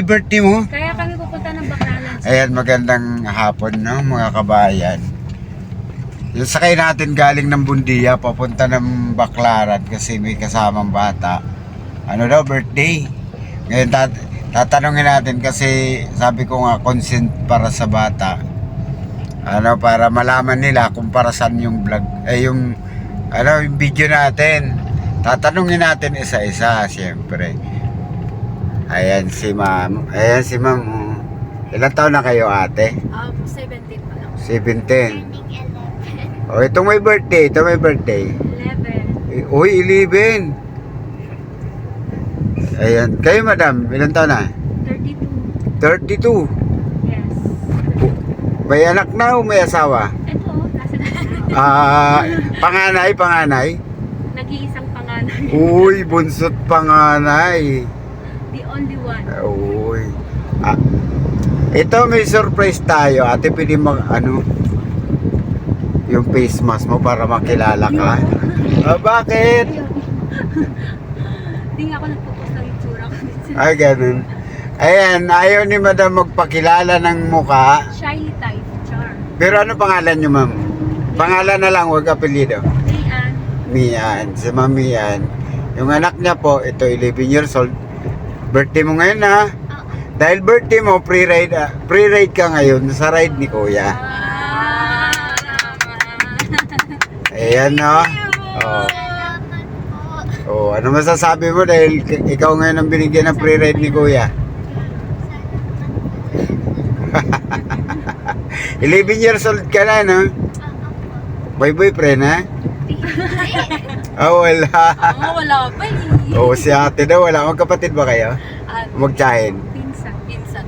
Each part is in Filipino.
Ay, birthday mo? Kaya kami pupunta ng Baclaran. Ayan, magandang hapon, no, mga kabayan. Sakay natin galing ng Bundia, papunta ng Baclaran kasi may kasamang bata. Ano daw, birthday? Ngayon, tat- tatanungin natin kasi sabi ko nga, consent para sa bata. Ano, para malaman nila kung para saan yung vlog, eh yung, ano, yung video natin. Tatanungin natin isa-isa, siyempre. Ayan si ma'am. Ayan si ma'am. Ilan taon na kayo ate? Um, 17 pa lang. 17. Oh, ito may birthday. Ito may birthday. 11. Eh, Uy, 11. Ayan. Kayo madam, ilan taon na? 32. 32. Yes. May anak na o may asawa? Ito, nasa gitna. Ah, panganay, panganay. Nag-iisang pangalan. Uy, bunsot panganay. The only one. Uy. Ah, ito may surprise tayo. Ate, pwede mag, ano, yung face mask mo para makilala ka. Ah, bakit? Hindi nga ako nagpo-post ng itsura ko. Ay, ganun. Ayan, ayaw ni madam magpakilala ng muka. Shyly type. Char. Pero ano pangalan niyo, ma'am? Pangalan na lang, huwag apelido. Ayan. Mian, si Ma'am Mian. Yung anak niya po, ito 11 years old. Birthday mo ngayon ha. Dahil birthday mo, pre-ride, ah, pre-ride ka ngayon sa ride ni Kuya. Ah, Ayan no. Oh. Oh, ano masasabi mo dahil ikaw ngayon ang binigyan ng pre-ride ni Kuya? 11 years old ka na, no? May boyfriend, ha? Oh, wala. Oo, wala pa eh. Oh, si ate daw, wala. Magkapatid ba kayo? At Magtsahin.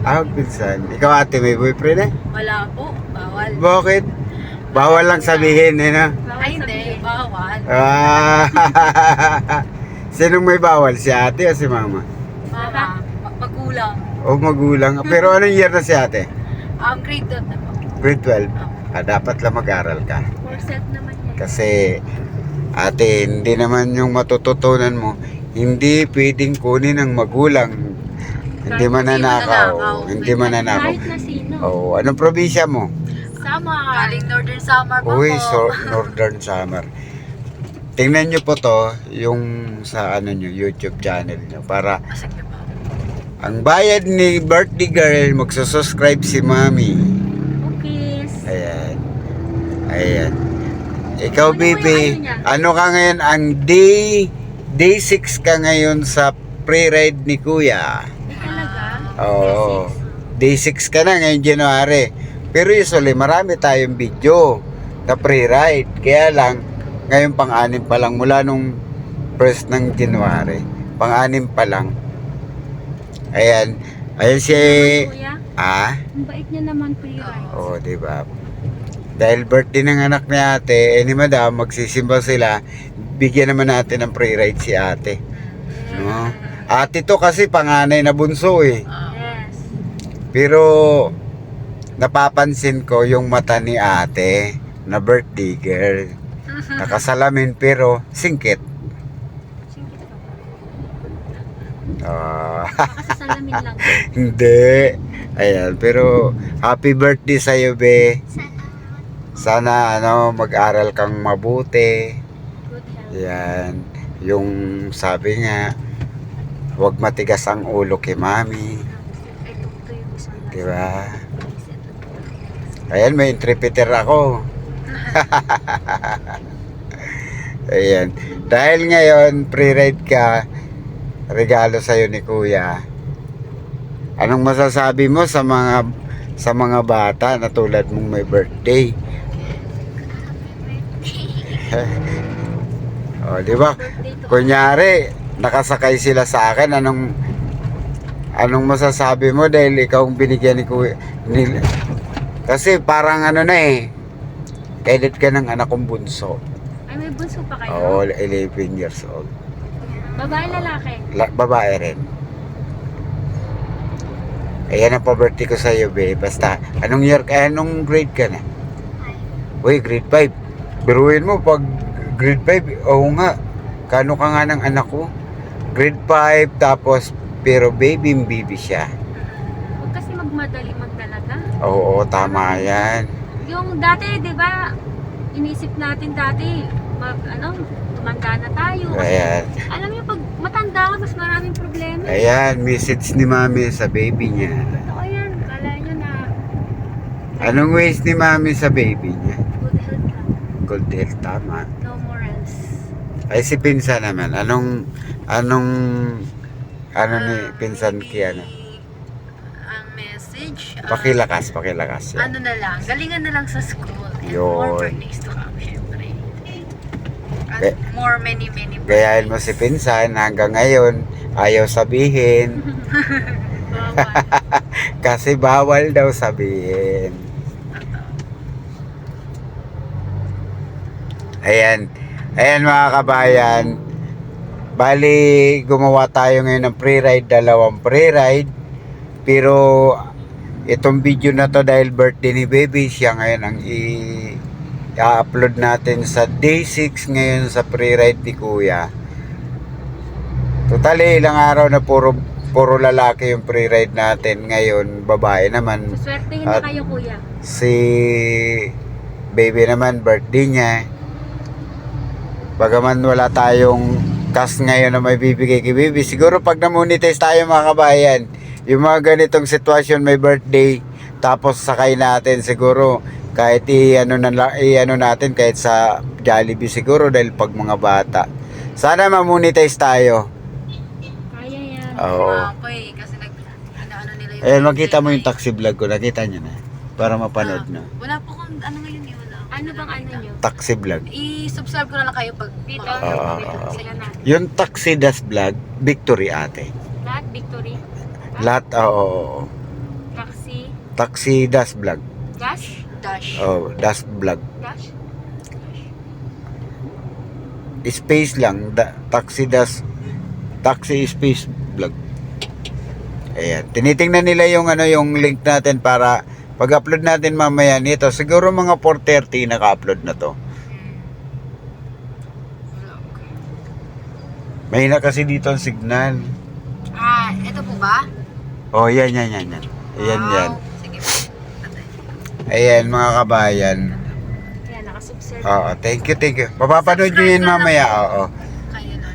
Ah, pinsan. Ikaw ate, may boyfriend, eh? Wala po. Bawal. Bakit? Bawal lang sabihin, eh, no? Ay, hindi. Bawal. Ah, Sinong may bawal? Si ate o si mama? Mama. ma- Magulang. O magulang. Pero anong year na si ate? Um, grade 2 na po. Grade 12. Ah, dapat lang mag-aral ka. For set naman yan. Kasi, ate, hindi naman yung matututunan mo, hindi pwedeng kunin ng magulang. Hindi mananakaw. Hindi mananakaw. Kahit na sino. Oh, anong probinsya mo? Samar. Galing Northern Samar pa Uy, po. so, Northern Summer. Tingnan nyo po to, yung sa ano nyo, YouTube channel nyo, para Masakit pa. ang bayad ni birthday girl, magsusubscribe si Mami. Okay. Ayan. Ayan. Ikaw, Ano po yung baby, ano niya? ano ka ngayon? Ang day, day 6 ka ngayon sa pre-ride ni Kuya. Oo. Day 6 ka na ngayon January. Pero usually, marami tayong video na pre-ride. Kaya lang, ngayon pang-anim pa lang mula nung first ng January. Pang-anim pa lang. Ayan. Ayan si... Kuya, Ah? ang bait niya naman pre-ride. Oo, di ba? Dahil birthday ng anak ni ate, eh ni madam, magsisimba sila, bigyan naman natin ng pre-ride si ate. No? Ate to kasi panganay na bunso eh. Yes. Pero napapansin ko yung mata ni ate na birthday girl. Nakasalamin pero singkit. Singkit ka. Ah, Baka sa salamin lang. hindi. Ayan, pero happy birthday sa iyo, be. Sana ano, mag-aral kang mabuti. Good health. Yan. Yung sabi nga, huwag matigas ang ulo kay mami. Ito, ito yung isang Di ba? Ayan, may interpreter ako. Ayan. Dahil ngayon, pre-ride ka, regalo sa'yo ni Kuya. Anong masasabi mo sa mga sa mga bata na tulad mong may birthday? oh, di ba? Kunyari, nakasakay sila sa akin, anong anong masasabi mo dahil ikaw ang binigyan ni Kuya ni, kasi parang ano na eh edit ka ng anak kong bunso. Ay, may bunso pa kayo? oo 11 years old. Babae, lalaki? La, babae rin. Ayan ang pa-birthday ko sa iyo be basta anong year ka anong grade ka na? Uy grade 5 biruin mo pag grade 5 oo nga. Kano ka nga ng anak ko grade 5 tapos pero baby baby siya magmadali magdalaga. Oo, tama yan. Yung dati, di ba, inisip natin dati, mag, ano, tumanda na tayo. Kasi, Ayan. alam niyo, pag matanda ka, mas maraming problema. Ayan, message ni mami sa baby niya. Totoo yan. Kala niyo na Anong ways ni mami sa baby niya? good health lang. Good health, tama. No more else. Ay si Pinsan naman, anong, anong, ano ni Ah, Pinsan maybe Kiana? Ang message, ah, Pakilakas, pakilakas. ano na lang, galingan na lang sa school. And Yun. more birthdays to come, syempre. At Ga- more many, many birthdays. Gayahin mo si Pinsan hanggang ngayon, ayaw sabihin. Bawal. Kasi bawal daw sabihin. Ayan. Ayan mga kabayan. Bali, gumawa tayo ngayon ng pre-ride, dalawang pre-ride. Pero, itong video na to dahil birthday ni baby, siya ngayon ang i- i-upload natin sa day 6 ngayon sa pre-ride ni kuya. Totally, ilang araw na puro puro lalaki yung pre-ride natin ngayon, babae naman. Suswertehin At- na kayo, kuya. Si baby naman, birthday niya. Bagaman wala tayong cash ngayon na may bibigay kay baby. Siguro pag na-monetize tayo mga kabayan, yung mga ganitong sitwasyon may birthday, tapos sakay natin siguro kahit i-ano, na, i-ano natin kahit sa Jollibee siguro dahil pag mga bata. Sana ma-monetize tayo. Kaya yan. Oo. Eh, kasi nag, inaano nila yung... Ayan, makita mo yung taxi vlog ko. Nakita nyo na. Para mapanood Ah, na. Wala po kung ano ngayon eh. Ano bang ano nyo? Taxi vlog. I-subscribe ko na lang kayo pag... Dito, mga- Ah, dito, ah, ah. sila. Yung taxi dash vlog, victory ate. Lahat, victory. Lahat, oo. oo, oo. Taxi. Taxi dash vlog. Dash. Dash. Oh, dash vlog. Dash. Space lang. Da, taxi dash. Taxi space vlog. Ayan. Tinitingnan nila yung ano yung link natin para pag-upload natin mamaya nito. Siguro mga 4.30 naka-upload na to. Vlog. Mahina kasi dito ang signal. Ah, ito po ba? Oh, yan, yan, yan, yan. Ayan, Wow. yan. Sige po. Ayan, mga kabayan. Yan, nakasubscribe. Oo, thank you, thank you. Papapanood nyo yun mamaya, oo. Kaya na.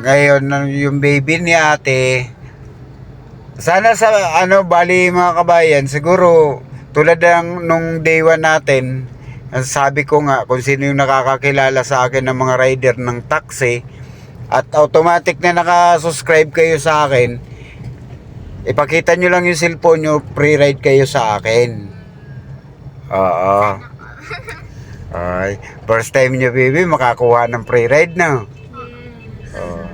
Ngayon, yung baby ni ate, sana sa, ano, bali mga kabayan, siguro, tulad ng nung day one natin, ang sabi ko nga, kung sino yung nakakakilala sa akin ng mga rider ng taxi, at automatic na nakasubscribe kayo sa akin, ipakita nyo lang yung cellphone nyo, pre-ride kayo sa akin. Oo. Ay, first time nyo, baby, makakuha ng pre-ride na. Yes. Oh.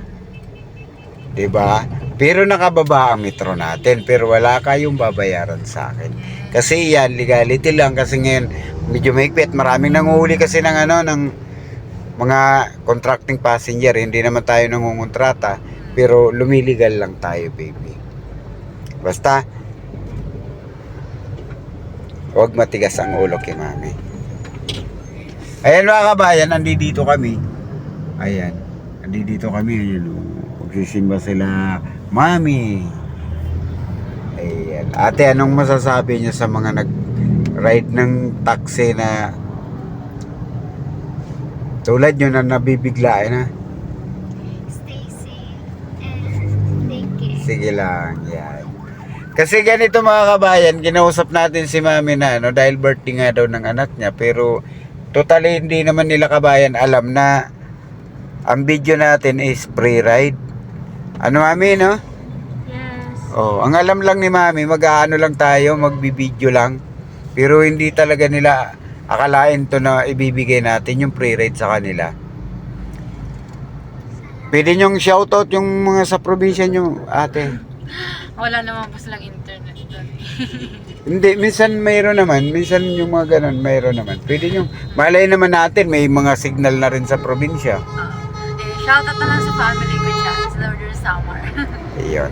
'Di ba? Pero nakababa ang metro natin, pero wala kayong babayaran sa akin. Kasi yan, legality lang kasi ngayon medyo mahigpit. Maraming nanguhuli kasi ng ano ng mga contracting passenger, hindi naman tayo nangungontrata, pero lumiligal lang tayo, baby. Basta Huwag matigas ang ulo kay mami. Ayan mga kabayan, andito kami. Ayan. Andito kami. Ayan o. Magsisimba sila. Mami. Ayan. Ate, anong masasabi niyo sa mga nag-ride ng taxi na tulad nyo na nabibiglaan ha? Stay safe and take care. Sige lang. Yan. Kasi ganito mga kabayan, kinausap natin si mami na ano, dahil birthday nga daw ng anak niya. Pero totally hindi naman nila kabayan alam na ang video natin is pre-ride. Ano mami no? Yes. Oh, ang alam lang ni Mami, mag-aano lang tayo, magbibideo lang. Pero hindi talaga nila akalain to na ibibigay natin yung pre-ride sa kanila. Pwede nyong shoutout yung mga sa probinsya nyo, ate. Wala naman po silang internet doon. Hindi, minsan mayroon naman. Minsan yung mga ganun, mayroon naman. Pwede nyo, malay naman natin, may mga signal na rin sa probinsya. Eh, shoutout na lang sa family ko dyan, sa Northern Samar. Iyon.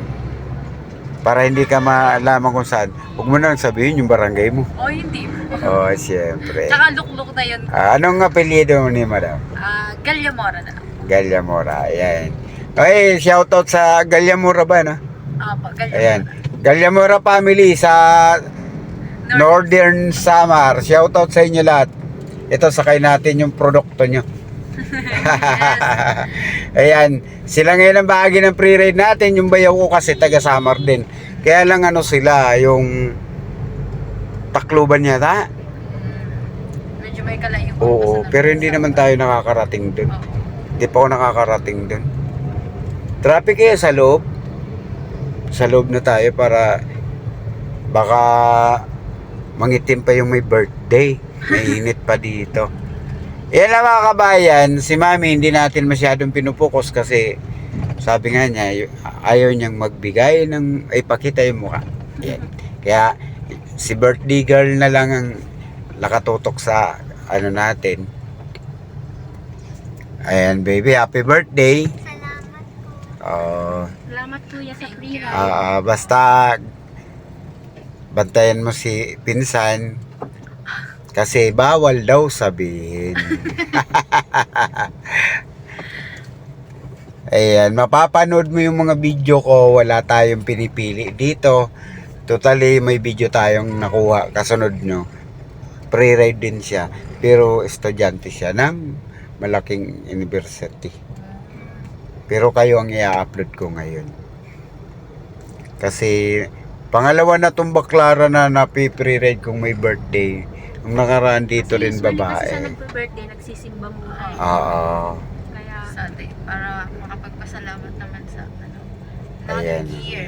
Para hindi ka malaman kung saan, huwag mo nang sabihin yung barangay mo. o hindi po. Oh, siyempre. Tsaka lukluk na yun. Ah, anong apelyido mo ni madam? Ah, Galyamora na lang. Galyamora, ayan. Okay, shoutout sa Galyamora ba, no? Apo, Galyamora. Ayan. Galyamora family sa Northern Samar. Shoutout sa inyo lahat. Ito, sakay natin yung produkto nyo. Ayan, sila ngayon ang bahagi ng pre-ride natin. Yung bayaw ko kasi taga Samar din. Kaya lang ano sila, yung takluban yata. Medyo may kalayo. Oo, pero hindi naman tayo nakakarating dun. Hindi pa ako nakakarating dun. Traffic kaya sa loob. Sa loob na tayo para baka mangitim pa yung may birthday. Mainit pa dito. Yan lang mga kabayan, si Mami hindi natin masyadong pinupokus kasi sabi nga niya, ayaw niyang magbigay ng, ay pakita yung mukha. Yan. Kaya si birthday girl na lang ang nakatutok sa ano natin. Ayan baby, happy birthday. Oh, Salamat kuya sa free ride. ah, basta bantayan mo si pinsan kasi bawal daw sabihin. Ayan, mapapanood mo yung mga video ko, wala tayong pinipili dito. Totally, may video tayong nakuha kasunod nyo. Pre-ride din siya. Pero estudyante siya ng malaking university. Pero kayo ang i-upload ko ngayon. Kasi pangalawa na tong baklara na napi-pre-ride kung may birthday. Ang nakaraan dito rin Usually Kasi sa babae. nagbe-birthday, nagsisimba muna. eh. Oo. Kaya, Sa atin, para makapagpasalamat naman sa ano. Ayan. Ayan. year.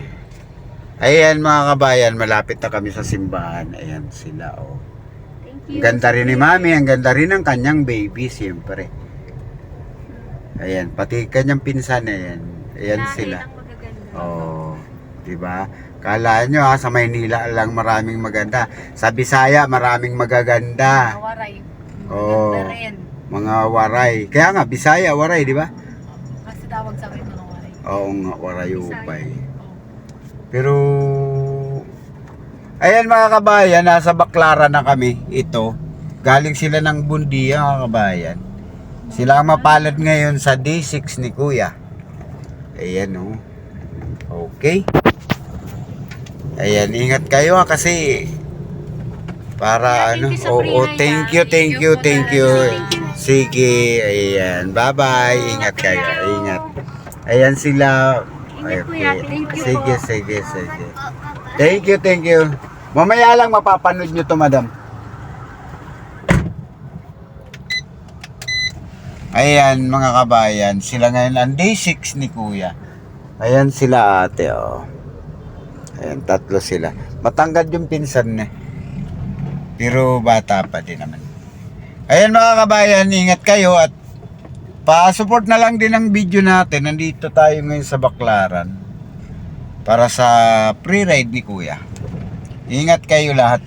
Ayan mga kabayan, malapit na kami sa simbahan. Ayan sila oh. thank Ang you. ganda rin ni Mami, ang ganda rin ng kanyang baby siyempre. Ayan, pati kanyang pinsan ayan. Ayan Lahi sila. ng magaganda. Oh, 'di ba? Kala nyo ha, sa Maynila lang maraming maganda. Sa Bisaya maraming magaganda. Kawaray. Oo. Ganda rin. Mga waray. Kaya nga Bisaya waray, 'di ba? Kasi tawag sa akin mga waray. Oo nga, waray upay. Pero Ayan mga kabayan, nasa Baclaran na kami. Ito. Galing sila ng Bundia mga kabayan. Sila ang mapalad ngayon sa D6 ni Kuya. Ayan oh. Okay. Ayan, ingat kayo ha kasi para ano. Oo, oh, thank you, thank you, thank you. Thank you. Sige, ayan. Bye-bye. Ingat kayo. Ingat. Ayan sila. You Sige, sige, sige. Thank you, thank you. Mamaya lang mapapanood nyo to, madam. Ayan, mga kabayan. Sila ngayon ang day 6 ni kuya. Ayan sila ate, oh. Ayan, tatlo sila. Matangkad yung pinsan niya. Pero bata pa din naman. Ayan mga kabayan, ingat kayo at pa-support na lang din ang video natin. Nandito tayo ngayon sa Baklaran para sa pre-ride ni Kuya. Ingat kayo lahat.